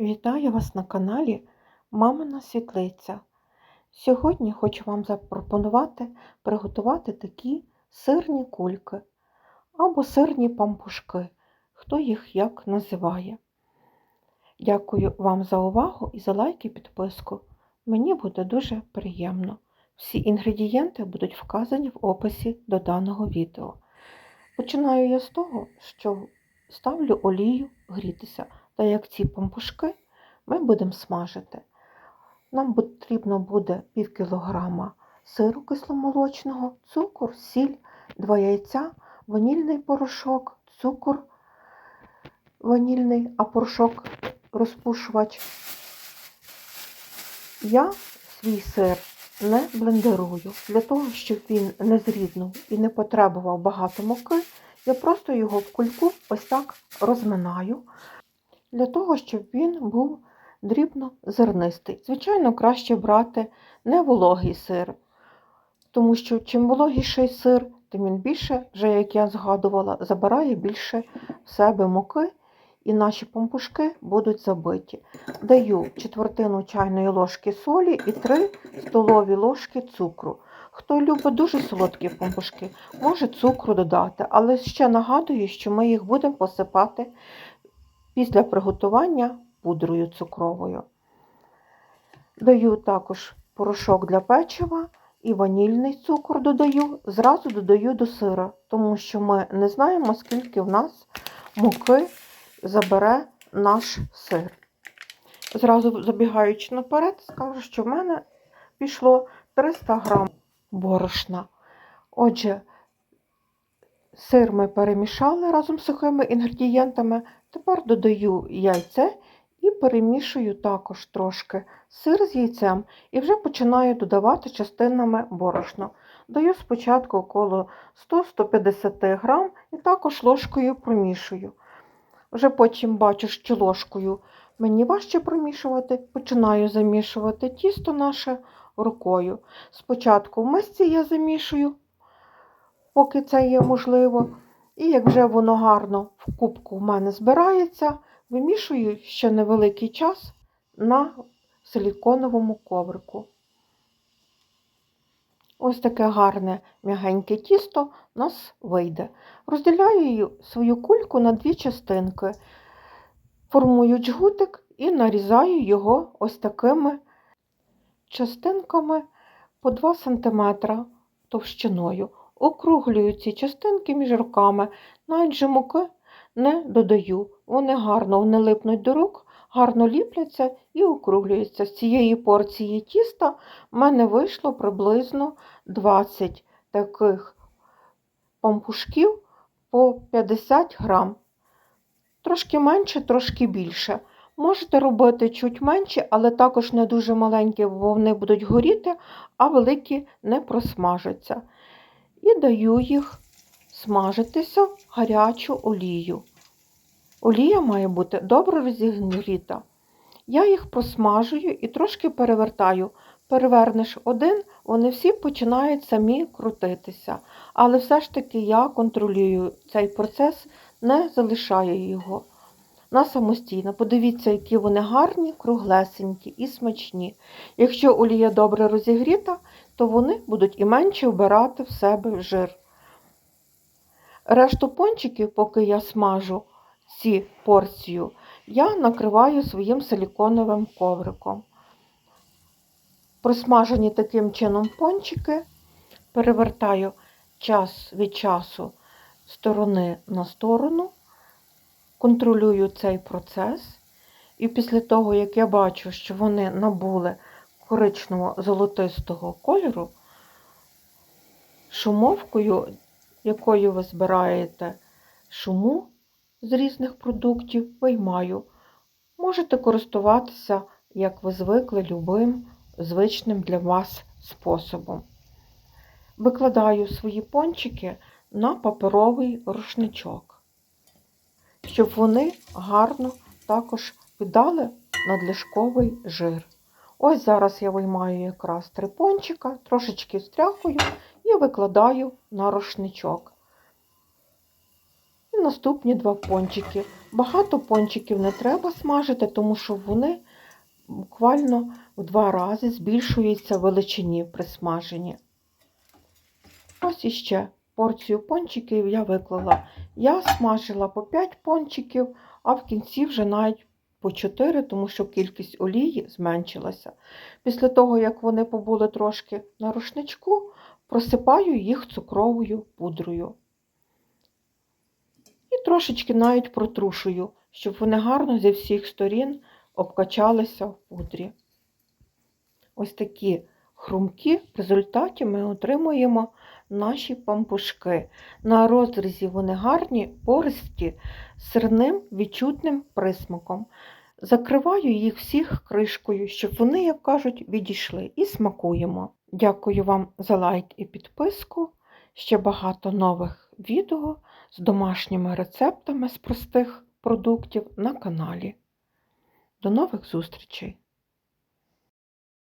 Вітаю вас на каналі Мамина Світлиця. Сьогодні хочу вам запропонувати приготувати такі сирні кульки або сирні пампушки, хто їх як називає. Дякую вам за увагу і за лайк і підписку. Мені буде дуже приємно. Всі інгредієнти будуть вказані в описі до даного відео. Починаю я з того, що ставлю олію грітися. Та як ці пампушки ми будемо смажити. Нам потрібно буде пів кілограма сиру кисломолочного, цукор, сіль, 2 яйця, ванільний порошок, цукор ванільний, а порошок розпушувач. Я свій сир не блендерую. Для того, щоб він не зріднув і не потребував багато муки, я просто його в кульку ось так розминаю для того, щоб він був дрібно зернистий. Звичайно, краще брати не вологий сир, тому що чим вологіший сир, тим він більше, вже, як я згадувала, забирає більше в себе муки, і наші пампушки будуть забиті. Даю четвертину чайної ложки солі і 3 столові ложки цукру. Хто любить дуже солодкі пампушки, може цукру додати, але ще нагадую, що ми їх будемо посипати після приготування пудрою цукровою. Даю також порошок для печива і ванільний цукор додаю, зразу додаю до сира, тому що ми не знаємо, скільки в нас муки забере наш сир. Зразу забігаючи наперед, скажу, що в мене пішло 300 грам борошна. Отже, сир ми перемішали разом з сухими інгредієнтами. Тепер додаю яйце і перемішую також трошки сир з яйцем і вже починаю додавати частинами борошно. Даю спочатку около 100-150 грам і також ложкою промішую. Вже потім бачу, що ложкою мені важче промішувати, починаю замішувати тісто наше рукою. Спочатку в мисці я замішую, поки це є можливо. І як вже воно гарно в кубку в мене збирається, вимішую ще невеликий час на силіконовому коврику. Ось таке гарне м'ягеньке тісто у нас вийде. Розділяю свою кульку на дві частинки, формую джгутик і нарізаю його ось такими частинками по 2 см товщиною. Округлюю ці частинки між руками, навіть же муки не додаю. Вони гарно вони липнуть до рук, гарно ліпляться і округлюються. З цієї порції тіста в мене вийшло приблизно 20 таких пампушків по 50 грам. Трошки менше, трошки більше. Можете робити чуть менше, але також не дуже маленькі, бо вони будуть горіти, а великі не просмажаться і даю їх смажитися гарячу олію. Олія має бути добре розігріта. Я їх просмажую і трошки перевертаю. Перевернеш один, вони всі починають самі крутитися. Але все ж таки я контролюю цей процес, не залишаю його на самостійно. Подивіться, які вони гарні, круглесенькі і смачні. Якщо олія добре розігріта, то вони будуть і менше вбирати в себе жир. Решту пончиків, поки я смажу ці порцію, я накриваю своїм силіконовим ковриком. Просмажені таким чином пончики, перевертаю час від часу сторони на сторону, контролюю цей процес. І після того, як я бачу, що вони набули коричнево-золотистого кольору, шумовкою, якою ви збираєте шуму з різних продуктів, виймаю. Можете користуватися, як ви звикли, любим звичним для вас способом. Викладаю свої пончики на паперовий рушничок, щоб вони гарно також піддали надлишковий жир. Ось зараз я виймаю якраз три пончика, трошечки стряхую і викладаю на рушничок. І наступні два пончики Багато пончиків не треба смажити, тому що вони буквально в два рази збільшуються в величині при смаженні. Ось іще порцію пончиків я виклала. Я смажила по 5 пончиків, а в кінці вже навіть по 4, тому що кількість олії зменшилася. Після того, як вони побули трошки на рушничку, просипаю їх цукровою пудрою. І трошечки навіть протрушую, щоб вони гарно зі всіх сторін обкачалися в пудрі. Ось такі хрумкі в результаті ми отримуємо наші пампушки. На розрізі вони гарні, пористі, з сирним відчутним присмаком. Закриваю їх всіх кришкою, щоб вони, як кажуть, відійшли і смакуємо. Дякую вам за лайк і підписку. Ще багато нових відео з домашніми рецептами з простих продуктів на каналі. До нових зустрічей!